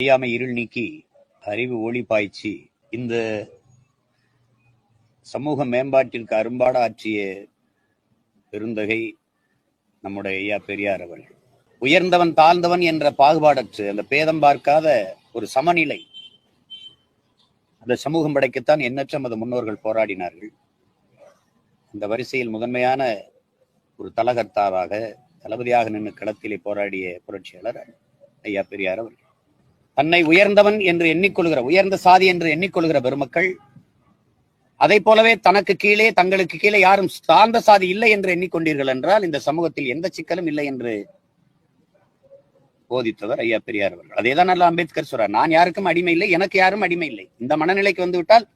அறியாமை இருள் நீக்கி அறிவு ஒளி பாய்ச்சி இந்த சமூக மேம்பாட்டிற்கு அரும்பாட ஆற்றிய பெருந்தகை நம்முடைய ஐயா பெரியார் அவர்கள். உயர்ந்தவன் தாழ்ந்தவன் என்ற பாகுபாடற்று அந்த பேதம் பார்க்காத ஒரு சமநிலை. அந்த சமூகம் படைக்கத்தான் எண்ணற்ற மத முன்னோர்கள் போராடினார்கள். அந்த வரிசையில் முதன்மையான ஒரு தலகர்த்தாவாக தளபதியாக நின்று களத்திலே போராடிய புரட்சியாளர் ஐயா பெரியார் அவர்கள். தன்னை உயர்ந்தவன் என்று எண்ணிக்கொள்கிற உயர்ந்த சாதி என்று எண்ணிக்கொள்கிற பெருமக்கள் அதை போலவே தனக்கு கீழே தங்களுக்கு கீழே யாரும் சார்ந்த சாதி இல்லை என்று எண்ணிக்கொண்டீர்கள் என்றால் இந்த சமூகத்தில் எந்த சிக்கலும் இல்லை என்று போதித்தவர் ஐயா பெரியார் அவர்கள். அதே தான் நல்ல அம்பேத்கர் சொல்றார் நான் யாருக்கும் அடிமை இல்லை எனக்கு யாரும் அடிமை இல்லை. இந்த மனநிலைக்கு வந்துவிட்டால்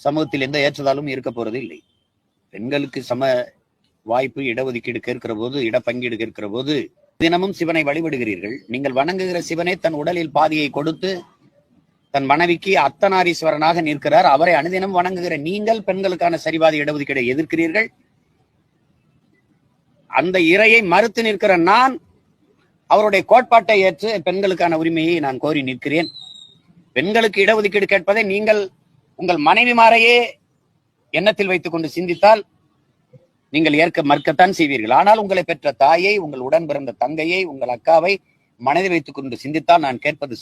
சமூகத்தில் எந்த ஏற்றதாலும் இருக்க போறது இல்லை. பெண்களுக்கு சம வாய்ப்பு இடஒதுக்கீடு கேட்கிற போது இடப்பங்கீடு கேட்கிற போது தினமும் சிவனை வழிபடுகிறீர்கள். நீங்கள் வணங்குகிற சிவனே தன் உடலில் பாதியை கொடுத்து தன் மனைவிக்கு அத்தனாரீஸ்வரனாக நிற்கிறார். அவரை அனுதினம் வணங்குகிற நீங்கள் பெண்களுக்கான சரிவாதி இடஒதுக்கீடை எதிர்க்கிறீர்கள். அந்த இறையை மறுத்து நிற்கிற நான் அவருடைய கோட்பாட்டை ஏற்று பெண்களுக்கான உரிமையை நான் கோரி நிற்கிறேன். பெண்களுக்கு இடஒதுக்கீடு கேட்பதை நீங்கள் உங்கள் மனைவிமாரையே எண்ணத்தில் வைத்துக் கொண்டு சிந்தித்தால் நீங்கள் ஏற்க மறுக்கத்தான் செய்வீர்கள். ஆனால் உங்களை பெற்ற தாயை உங்கள் உடன் பிறந்த தங்கையை உங்கள் அக்காவை மனதில் வைத்துக் கொண்டு சிந்தித்தால் நான் கேட்பது